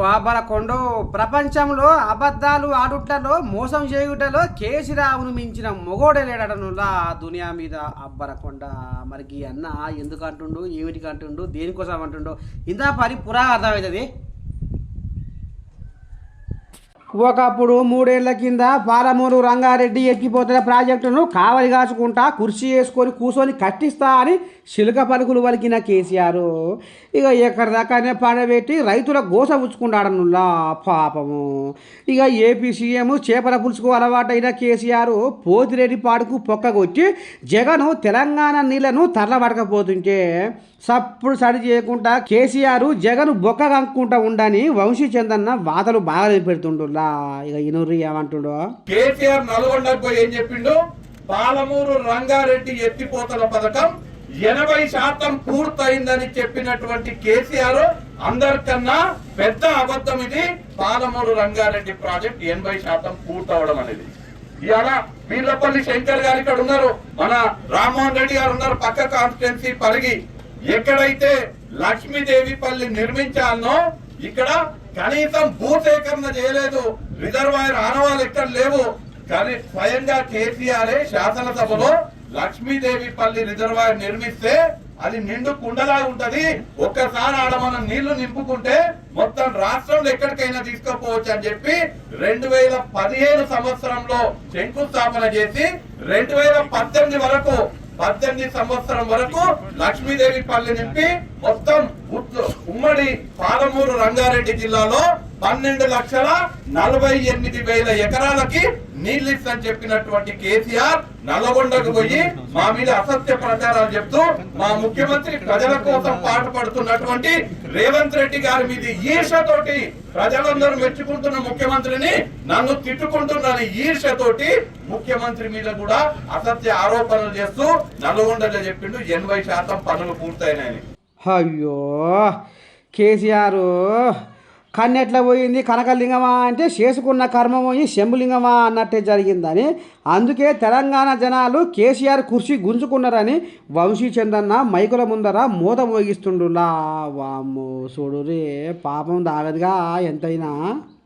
వాబలకొండో ప్రపంచంలో అబద్ధాలు ఆడుట్లలో మోసం చేయుటలో కేసీరావును మించిన మొగోడే లేడనులా దునియా మీద అబ్బరకొండ. మరి అన్న ఎందుకు అంటుండు? ఏమిటికి అంటుండు? దేనికోసం అంటుండు? ఇందా పరి పురా అర్థమవుతుంది ఒకప్పుడు మూడేళ్ళ కింద పాలమూరు రంగారెడ్డి ఎక్కిపోతున్న ప్రాజెక్టును కావలి కాచుకుంటా కుర్చీ వేసుకొని కూర్చొని కట్టిస్తా అని చిలుక పలుకులు వలికిన కేసీఆర్. ఇక ఎక్కడి దాకానే పడబెట్టి రైతుల గోస ఉచ్చుకున్నాడనుల్లా పాపము. ఇక ఏపీ సీఎం చేపల పులుసుకు అలవాటైన కేసీఆర్ పోతిరెడ్డి పాడుకు పొక్కగొచ్చి జగను తెలంగాణ నీళ్ళను తరలబడకపోతుంటే సప్పుడు సడి చేయకుండా కేసీఆర్ జగన్ బొక్క కంకుంటా ఉండని వంశీ చందన్న వాతలు బాగా ఇక ఇనూరి ఏమంటుండో? కేసీఆర్ నల్గొండకు పోయి ఏం చెప్పిండు? పాలమూరు రంగారెడ్డి ఎత్తిపోతల పథకం ఎనభై శాతం పూర్తయిందని చెప్పినటువంటి కేసీఆర్ అందరికన్నా పెద్ద అబద్ధం ఇది పాలమూరు రంగారెడ్డి ప్రాజెక్ట్ ఎనభై శాతం పూర్తవడం అనేది. ఇవాళ వీళ్ళపల్లి శంకర్ గారు ఇక్కడ ఉన్నారు. మన రామ్మోహన్ రెడ్డి గారు ఉన్నారు పక్క కాన్స్టిట్యున్సీ పరిగి. ఎక్కడైతే లక్ష్మీదేవిపల్లి నిర్మించాలనో ఇక్కడ కనీసం భూసేకరణ చేయలేదు. రిజర్వాయర్ ఆనవాళ్ళు ఎక్కడ లేవు. కానీ స్వయంగా కేసీఆర్ శాసనసభలో లక్ష్మీదేవిపల్లి రిజర్వాయర్ నిర్మిస్తే అది నిండు కుండలా ఉంటది. ఒక్కసారి ఆడ మనం నీళ్ళు నింపుకుంటే మొత్తం రాష్ట్రంలో ఎక్కడికైనా తీసుకోపోవచ్చు అని చెప్పి రెండు వేల పదిహేను సంవత్సరంలో శంకుస్థాపన చేసి రెండు వేల పద్దెనిమిది వరకు పద్దెనిమిది సంవత్సరం వరకు లక్ష్మీదేవి పల్లె నింపి మొత్తం ఉమ్మడి పాలమూరు రంగారెడ్డి జిల్లాలో పన్నెండు లక్షల నలభై ఎనిమిది వేల ఎకరాలకి నీళ్ళు చెప్పినటువంటి కేసీఆర్ నల్లగొండకు పోయి మా మీద అసత్య ప్రచారాలు చెప్తూ మా ముఖ్యమంత్రి ప్రజల కోసం పాటుపడుతున్నటువంటి రేవంత్ రెడ్డి గారి మీద ఈర్షతోటి ప్రజలందరూ మెచ్చుకుంటున్న ముఖ్యమంత్రిని నన్ను తిట్టుకుంటున్న ఈర్షతోటి ముఖ్యమంత్రి మీద కూడా అసత్య ఆరోపణలు చేస్తూ నల్గొండలో చెప్పిండు ఎనభై శాతం పనులు పూర్తయినాయని. అయ్యో కేసీఆర్ కన్నెట్లా పోయింది కనకలింగమా అంటే చేసుకున్న కర్మ పోయి శంభులింగమా అన్నట్టే జరిగిందని. అందుకే తెలంగాణ జనాలు కేసీఆర్ కుర్చీ గుంజుకున్నారని వంశీ చందన్న మైకుల ముందర మూత మోగిస్తుండులా వామ్మో చూడు రే పాపం దాగదుగా ఎంతైనా.